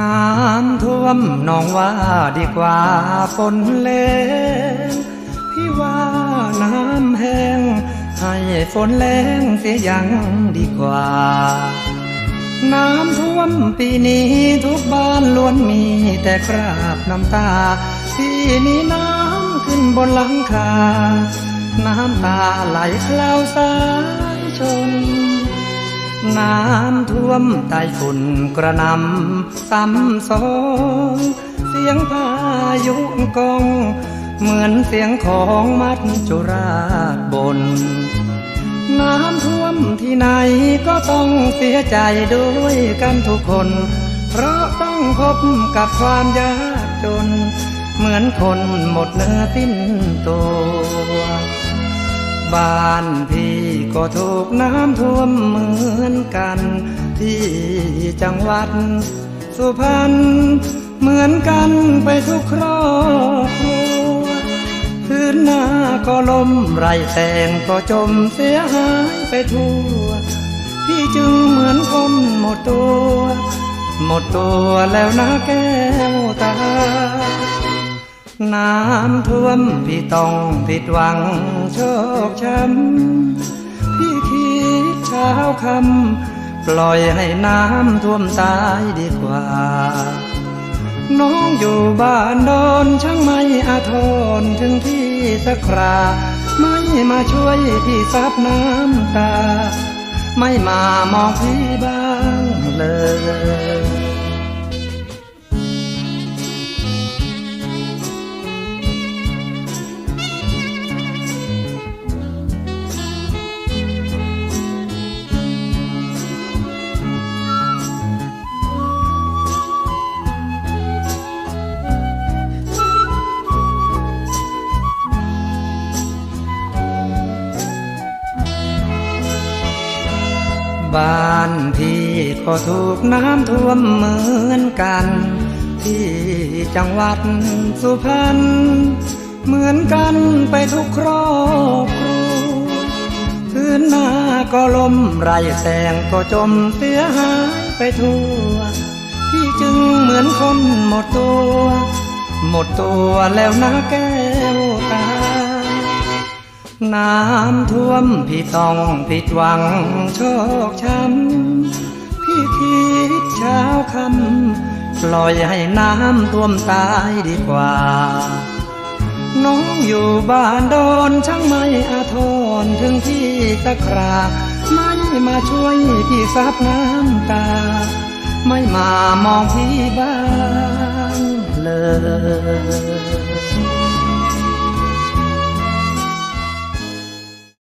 น้ำท่วมหนองว่าดีกว่าฝนแรงพี่ว่าน้ำแห้ง ให้ฝนแรงเสียยังดีกว่า น้ำท่วมปีนี้ทุกบ้านล้วนมีแต่คราบน้ำตาที่นี้น้ำขึ้นบนหลังคา น้ำตาไหลเคล้าสายชน น้ำท่วมใต้ฝุ่นกระนำซ้ำสองเสียงพายุกอง เหมือนเสียงของมัดจุราชบน น้ำท่วมที่ไหนก็ต้องเสียใจด้วยกันทุกคน เพราะต้องพบกับความยากจน เหมือนคนหมดเนื้อสิ้นตัว บ้านพี่ก็ถูกน้ำท่วมเหมือนกัน ที่จังหวัด สุพรรณเหมือนกันไปทุกครอบครัวพื้นหน้าก็ล้มไรแตงก็จมเสียหายไปทั่ว พี่จึงเหมือนคนหมดตัว หมดตัวแล้วนะแก้วตา น้ำท่วมพี่ต้องผิดหวังโชคช้ำพี่คิดเช้าคำปล่อยให้น้ำท่วมตายดีกว่า น้องอยู่บ้านโดนช่างไม่อาทรถึงที่สักครา ไม่มาช่วยพี่ซับน้ำตา ไม่มามองพี่บ้างเลย บ้านพี่ก็ถูกน้ำท่วมเหมือนกัน ที่จังหวัดสุพรรณเหมือนกันไปทุกครอบครัวพื้นหน้าก็ล้มไรแสงก็จมเสียหายไปทั่ว พี่จึงเหมือนคนหมดตัว หมดตัวแล้วนะแก้ น้ำท่วมพี่ต้องผิดหวังโชคช้ำพี่คิดเช้าคำปล่อยให้น้ำท่วมตายดีกว่า น้องอยู่บ้านโดนช่างไม่อาทรถึงที่สักคราไม่มาช่วยพี่ซับน้ำตา ไม่มามองพี่บ้างเลย